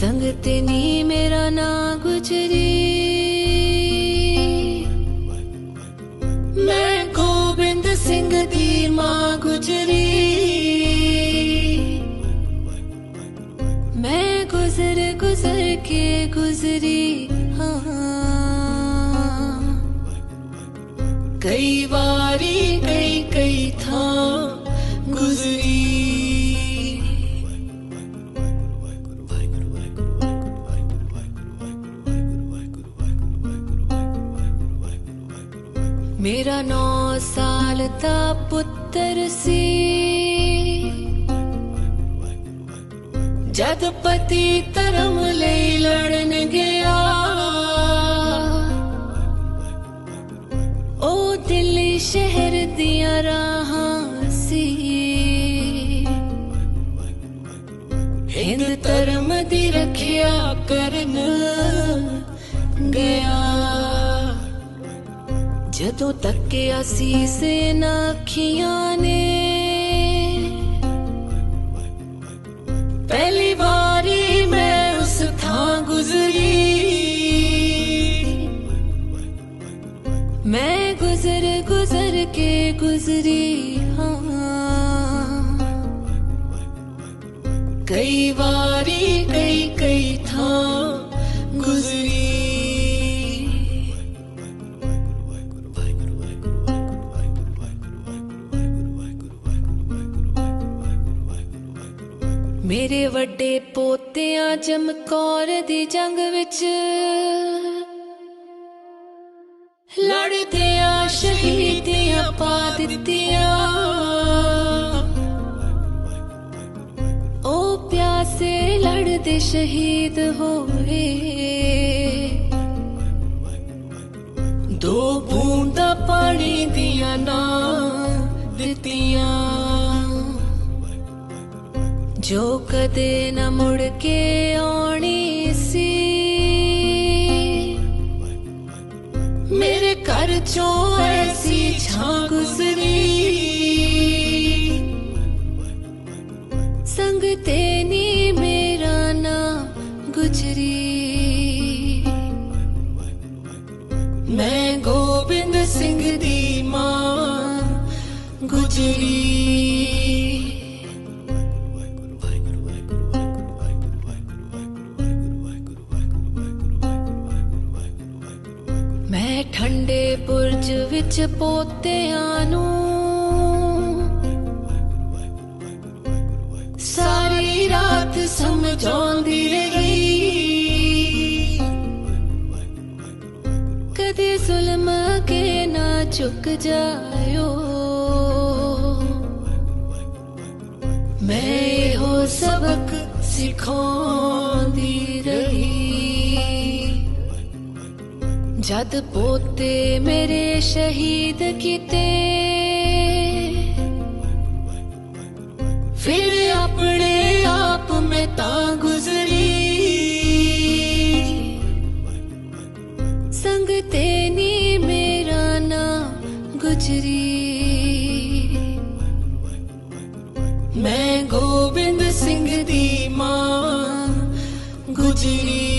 ਸੰਗ ਨੀ ਮੇਰਾ ਨਾ ਗੁਜਰੀ। ਮੈਂ ਗੋਬਿੰਦ ਸਿੰਘ ਦੀ ਮਾਂ ਗੁਜਰੀ। ਮੈਂ ਗੁਜ਼ਰ ਗੁਜ਼ਰ ਕੇ ਗੁਜ਼ਰੀ। ਮੇਰਾ ਨੌ ਸਾਲ ਦਾ ਪੁੱਤਰ ਸੀ। ਜਦ ਪਤੀ ਧਰਮ ਲਈ ਲੜਨ ਗਿਆ, ਉਹ ਦਿੱਲੀ ਸ਼ਹਿਰ ਦੀਆਂ ਰਾਹਾਂ ਸੀ। ਹਿੰਦ ਧਰਮ ਦੀ ਰੱਖਿਆ ਕਰਨ ਗਿਆ। ਜਦੋਂ ਤੱਕਿਆ ਸੀ ਸੇਨਾ ਅੱਖੀਆਂ ਨੇ। ਪਹਿਲੀ ਵਾਰੀ ਮੈਂ ਉਸ ਥਾਂ ਗੁਜ਼ਰੀ। ਮੈਂ ਗੁਜ਼ਰ ਗੁਜ਼ਰ ਕੇ ਗੁਜ਼ਰੀ ਹਾਂ। ਕਈ ਵਾਰੀ ਕਈ ਕਈ ਥਾਂ ਮੇਰੇ ਵੱਡੇ ਪੋਤਿਆਂ ਚਮਕੌਰ ਦੀ ਜੰਗ ਵਿੱਚ ਲੜਦਿਆਂ, ਸ਼ਹੀਦੀਆਂ ਪਾ ਦਿੱਤੀਆਂ। ਉਹ ਪਿਆਸੇ ਲੜਦੇ ਸ਼ਹੀਦ ਹੋਏ। ਦੋ ਬੂੰਦਾਂ ਪਾਣੀ ਜੋ ਕਦੇ ਨਾ ਮੁੜ ਕੇ ਆਉਣੀ ਸੀ। ਮੇਰੇ ਘਰ ਚੋਂ ਐਸੀ ਛਾਂ ਗੁਜ਼ਰੀ। ਸੰਗ ਤੇ ਨੀ ਮੇਰਾ ਨਾ ਗੁਜਰੀ। ਮੈਂ ਗੋਬਿੰਦ ਸਿੰਘ ਦੀ ਮਾਂ ਗੁਜਰੀ। ਮੈਂ ਠੰਡੇ ਬੁਰਜ ਵਿੱਚ ਪੋਤਿਆਂ ਨੂੰ ਸਾਰੀ ਰਾਤ ਸਮਝਾਉਂਦੀ ਰਹੀ। ਕਦੇ ਜ਼ੁਲਮ ਕੇ ਨਾ ਝੁਕ ਜਾਇਓ। ਮੈਂ ਇਹੋ ਸਬਕ ਸਿਖਾਉਂਦੀ ਰਹੀ। ਜਦ ਪੋਤੇ ਮੇਰੇ ਸ਼ਹੀਦ ਕੀਤੇ, ਫਿਰ ਆਪਣੇ ਆਪ ਮੈਂ ਤਾਂ ਗੁਜ਼ਰੀ। ਸੰਗ ਤੇ ਨੀ ਮੇਰਾ ਨਾ ਗੁਜਰੀ। ਮੈਂ ਗੋਬਿੰਦ ਸਿੰਘ ਦੀ ਮਾਂ ਗੁਜਰੀ।